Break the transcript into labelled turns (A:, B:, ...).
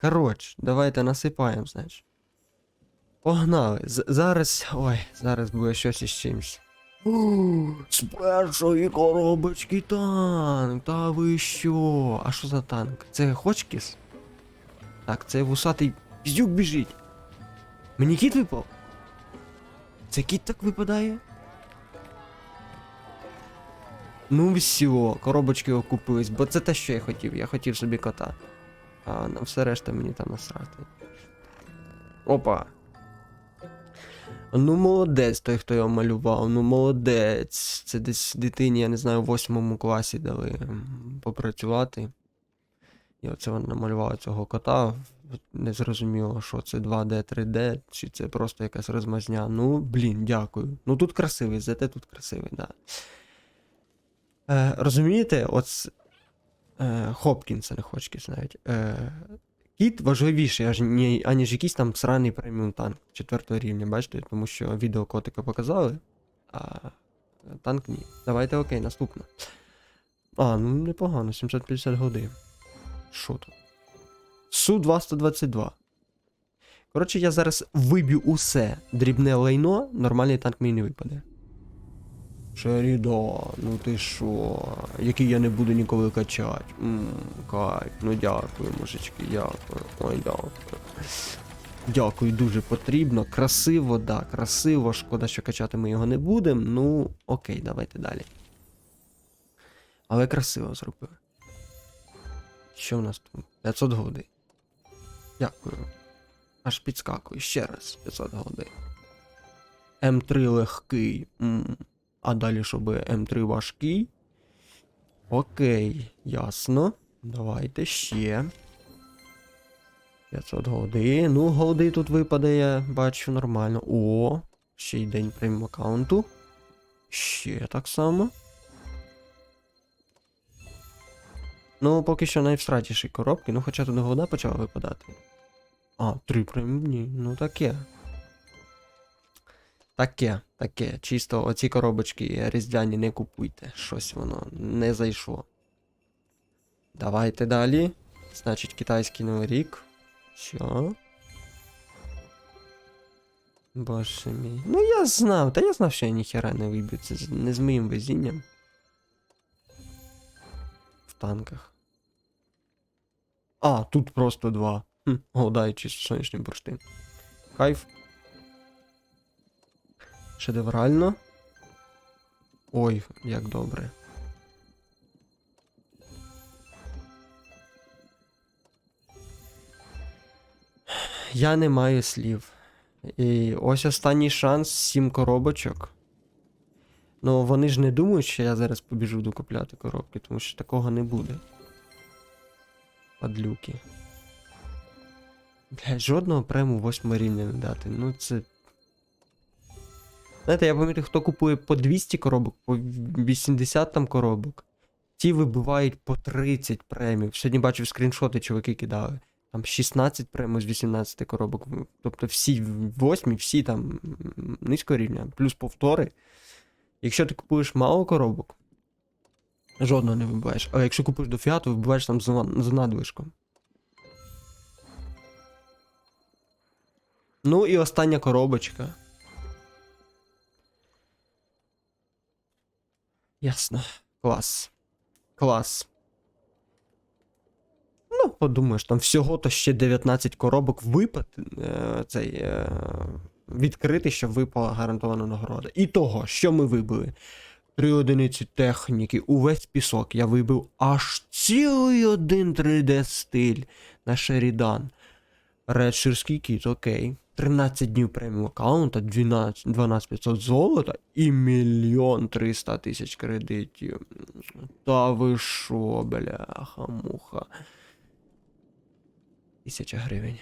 A: Коротше, давайте насипаємо, значить. Погнали. З- зараз. Ой, зараз буде щось із чимсь. О, З першої коробочки танк. Та ви що? А що за танк? Це Хочкіс? Так, це вусатий піздюк біжить. Мені кіт випав? Це кіт так випадає? Ну все, коробочки окупились, бо це те, що я хотів. Я хотів собі кота. А на все решта мені там насрати. Опа. Ну, молодець той, хто його малював. Ну, молодець. Це десь дитині, я не знаю, в восьмому класі дали попрацювати. І оце вона намалювала цього кота. Не зрозуміло, що це 2D, 3D, чи це просто якась розмазня. Ну, блін, дякую. Ну тут красивий, зате тут красивий, да. Е, розумієте, от е, Хопкінс, не Хочкінс навіть. Е, кіт важливіший, аж ні, аніж якийсь там сраний преміум танк четвертого рівня, бачите? Тому що відео котика показали, а танк ні. Давайте окей, наступне. А, ну непогано, 750 годин. Що тут? Су-222. Коротше, я зараз виб'ю усе дрібне лайно, нормальний танк мені не випаде. Шеріда, ну ти що? Який я не буду ніколи качати. Ммм, кайф, ну дякую, мужички, дякую. Ой, дякую. Дякую, дуже потрібно. Красиво, да, красиво. Шкода, що качати ми його не будемо. Ну, окей, давайте далі. Але красиво зробили. Що в нас тут? 500 годин. Дякую. Аж підскакую. Ще раз 500 годин. М3 легкий. М. А далі, щоб М3 важкий. Окей, ясно. Давайте ще. 500 голди. Ну, голди тут випаде, я бачу нормально. О, ще й день преміум аккаунту. Ще так само. Ну, поки що найвстратіші коробки, ну хоча тут голда почала випадати. А, три преміумні, ну таке. Таке, таке. Чисто оці коробочки різдвяні не купуйте. Щось воно не зайшло. Давайте далі. Значить, китайський новий рік. Що? Боже мій. Ну я знав, та я знав, що я ніхера не виб'ю. Це не з моїм везінням. В танках. А, тут просто два. Хм, голдай чи сонячний бурштин. Кайф. Шедеврально. Ой, як добре. Я не маю слів. І ось останній шанс, сім коробочок. Ну, вони ж не думають, що я зараз побіжу докупляти коробки, тому що такого не буде. Падлюки. Блядь, жодного прему 8 рівня не дати. Ну це. Знаєте, я пам'ятаю, хто купує по 200 коробок, по 80 там коробок. Ті вибивають по 30 премів. Сьогодні бачив скріншоти, чуваки кидали. Там 16 премів з 18 коробок. Тобто всі 8, всі там низького рівня, плюс повтори. Якщо ти купуєш мало коробок, жодного не вибиваєш. А якщо купуєш до фіату, вибиваєш там за, надлишком. Ну і остання коробочка. Ясно. Клас. Клас. Ну, подумаєш, там всього-то ще 19 коробок випад е, цей, е, щоб випала гарантована нагорода. І того, що ми вибили? Три одиниці техніки, увесь пісок. Я вибив аж цілий один 3D стиль на Шерідан. Редширський кіт, окей. 13 днів преміум аккаунта, 12, 12500 золота і мільйон 300 тисяч кредитів. Та ви шо, бляха, муха. Тисяча гривень.